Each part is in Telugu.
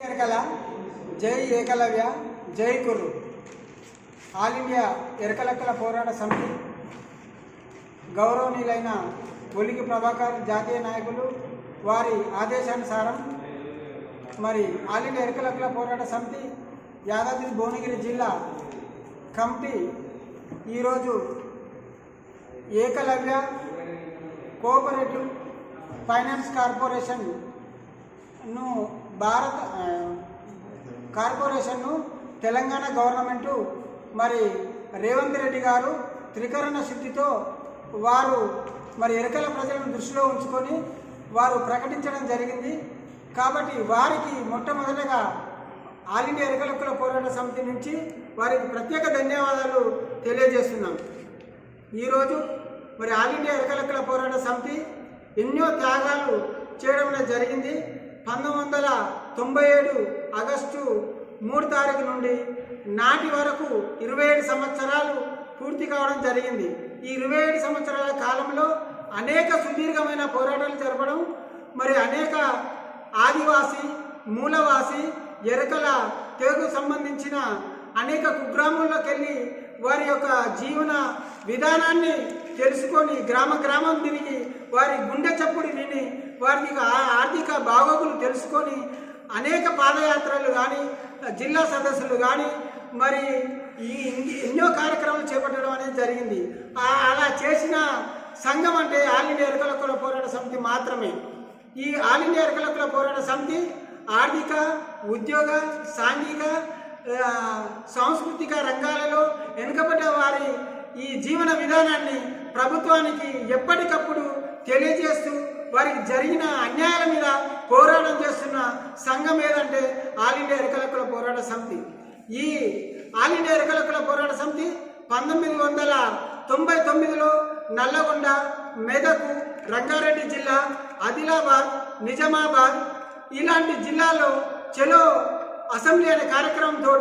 ఎరకల జై ఏకలవ్య జై కుర్రు ఆల్ ఇండియా ఎరకలెక్కల పోరాట సమితి గౌరవనీయులైన ఒలికి ప్రభాకర్ జాతీయ నాయకులు వారి ఆదేశానుసారం మరి ఆల్ ఇండియా ఎరకలెక్కల పోరాట సమితి యాదాద్రి భువనగిరి జిల్లా కమిటీ ఈరోజు ఏకలవ్య కోఆపరేటివ్ ఫైనాన్స్ కార్పొరేషన్ను భారత కార్పొరేషన్ను తెలంగాణ గవర్నమెంటు మరి రేవంత్ రెడ్డి గారు త్రికరణ శుద్ధితో వారు మరి ఎరకల ప్రజలను దృష్టిలో ఉంచుకొని వారు ప్రకటించడం జరిగింది. కాబట్టి వారికి మొట్టమొదటగా ఆల్ ఇండియా ఎరకలకుల పోరాట సమితి నుంచి వారికి ప్రత్యేక ధన్యవాదాలు తెలియజేస్తున్నాం. ఈరోజు మరి ఆల్ ఇండియా ఎరకలెక్కల పోరాట సమితి ఎన్నో త్యాగాలు చేయడం జరిగింది. పంతొమ్మిది వందల తొంభై ఏడు ఆగస్టు మూడు తారీఖు నుండి నాటి వరకు ఇరవై ఏడు సంవత్సరాలు పూర్తి కావడం జరిగింది. ఈ ఇరవై ఏడు సంవత్సరాల కాలంలో అనేక సుదీర్ఘమైన పోరాటాలు జరపడం మరి అనేక ఆదివాసి మూలవాసి ఎరకల తెగకు సంబంధించిన అనేక కుగ్రామాల్లోకి వెళ్ళి వారి యొక్క జీవన విధానాన్ని తెలుసుకొని గ్రామ గ్రామం తిరిగి వారి గుండె చప్పుడు విని వారి ఆ- ఆర్థిక బాగోగులు తెలుసుకొని అనేక పాదయాత్రలు కానీ జిల్లా సదస్సులు కానీ మరి ఈ ఎన్నో కార్యక్రమాలు చేపట్టడం అనేది జరిగింది. అలా చేసిన సంఘం అంటే ఆల్ ఇండియా ఎరకలకుల పోరాట సమితి మాత్రమే. ఈ ఆల్ ఇండియా ఎరకలకుల పోరాట సమితి ఆర్థిక ఉద్యోగ సాంఘిక సాంస్కృతిక రంగాలలో వెనుకబడ్డ వారి ఈ జీవన విధానాన్ని ప్రభుత్వానికి ఎప్పటికప్పుడు తెలియజేస్తూ వారికి జరిగిన అన్యాయాల మీద పోరాటం చేస్తున్న సంఘం ఏదంటే ఆల్ ఇండియా ఎరకలకుల పోరాట సమితి. ఈ ఆల్ ఇండియా ఎరకలకుల పోరాట సమితి పంతొమ్మిది వందల తొంభై తొమ్మిదిలో నల్లగొండ మెదకు రంగారెడ్డి జిల్లా ఆదిలాబాద్ నిజామాబాద్ ఇలాంటి జిల్లాల్లో చెలో అసెంబ్లీ అనే కార్యక్రమంతో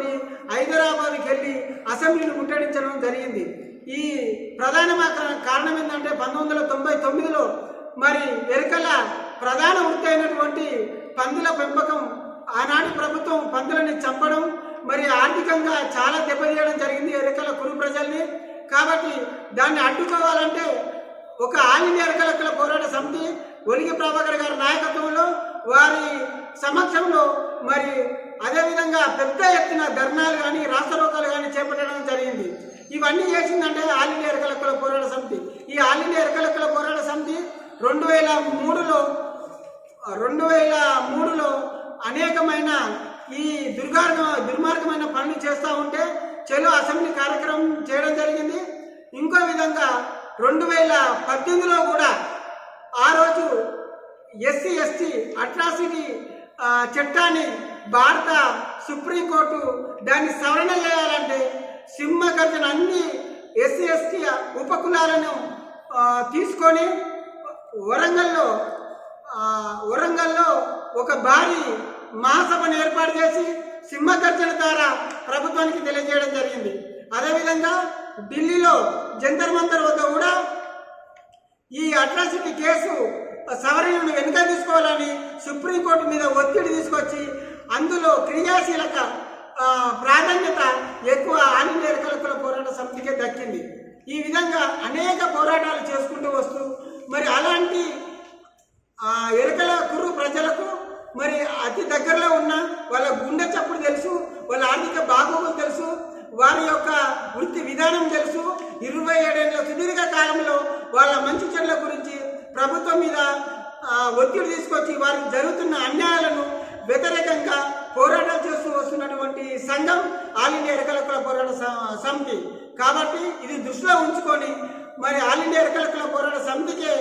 హైదరాబాద్కి వెళ్ళి అసెంబ్లీని ముట్టడించడం జరిగింది. ఈ ప్రధాన కారణం ఏంటంటే పంతొమ్మిది వందల తొంభై తొమ్మిదిలో మరి ఎరుకల ప్రధాన వృత్తి అయినటువంటి పందుల పెంపకం ఆనాటి ప్రభుత్వం పందులని చంపడం మరి ఆర్థికంగా చాలా దెబ్బతీయడం జరిగింది ఎరుకల కురు ప్రజల్ని. కాబట్టి దాన్ని అడ్డుకోవాలంటే ఒక ఆల్ ఇండియా ఎరకలెక్కల పోరాట సమితి ఒలిగి ప్రభాకర్ గారి నాయకత్వంలో వారి సమక్షంలో మరి అదేవిధంగా పెద్ద ఎత్తున ధర్నాలు కానీ రాష్ట్రోకాలు కానీ చేపట్టడం జరిగింది. ఇవన్నీ చేసిందంటే ఆల్ ఇండియా ఎరకలెక్కల పోరాట సమితి. ఈ ఆల్ ఇండియా ఎరకలెక్కల పోరాట సమితి రెండు వేల మూడులో రెండు వేల మూడులో అనేకమైన ఈ దుర్గార్గ దుర్మార్గమైన పనులు చేస్తూ ఉంటే చెలో అసెంబ్లీ కార్యక్రమం చేయడం జరిగింది. ఇంకో విధంగా రెండు వేల పద్దెనిమిదిలో కూడా ఆ రోజు ఎస్సీ ఎస్టీ అట్రాసిటీ చట్టాన్ని భారత సుప్రీంకోర్టు దాన్ని సవరణ చేయాలంటే సింహగర్జన అన్ని ఎస్సీ ఎస్టీ ఉపకులాలను తీసుకొని వరంగల్లో వరంగల్లో ఒక భారీ మహాసభను ఏర్పాటు చేసి సింహగర్జన ద్వారా ప్రభుత్వానికి తెలియజేయడం జరిగింది. అదేవిధంగా ఢిల్లీలో జంతర్ మంతర్ వద్ద కూడా ఈ అట్రాసిటీ కేసు సవరణను వెనుక తీసుకోవాలని సుప్రీంకోర్టు మీద ఒత్తిడి అందులో క్రియాశీలక ప్రాధాన్యత ఎక్కువ అన్ని ఇండియా పోరాట సమితికే దక్కింది. ఈ విధంగా అనేక పోరాటాలు చేసుకుంటూ వస్తూ మరి అలాంటి ఎరకల కుర్రు ప్రజలకు మరి అతి దగ్గరలో ఉన్న వాళ్ళ గుండె చప్పుడు తెలుసు వాళ్ళ ఆర్థిక బాగోగులు తెలుసు వారి యొక్క వృత్తి విధానం తెలుసు. ఇరవై ఏడేళ్ళ సుదీర్ఘ కాలంలో వాళ్ళ మంచి చెడ్ల గురించి ప్రభుత్వం మీద ఒత్తిడి తీసుకొచ్చి వారికి జరుగుతున్న అన్యాయాలను వ్యతిరేకంగా పోరాటం చేస్తూ వస్తున్నటువంటి సంఘం ఆల్ ఇండియా ఎరకలకుల పోరాట స- సమితి. కాబట్టి ఇది దృష్టిలో ఉంచుకొని మరి ఆల్ ఇండియా ఎరకలకుల పోరాట సమితికే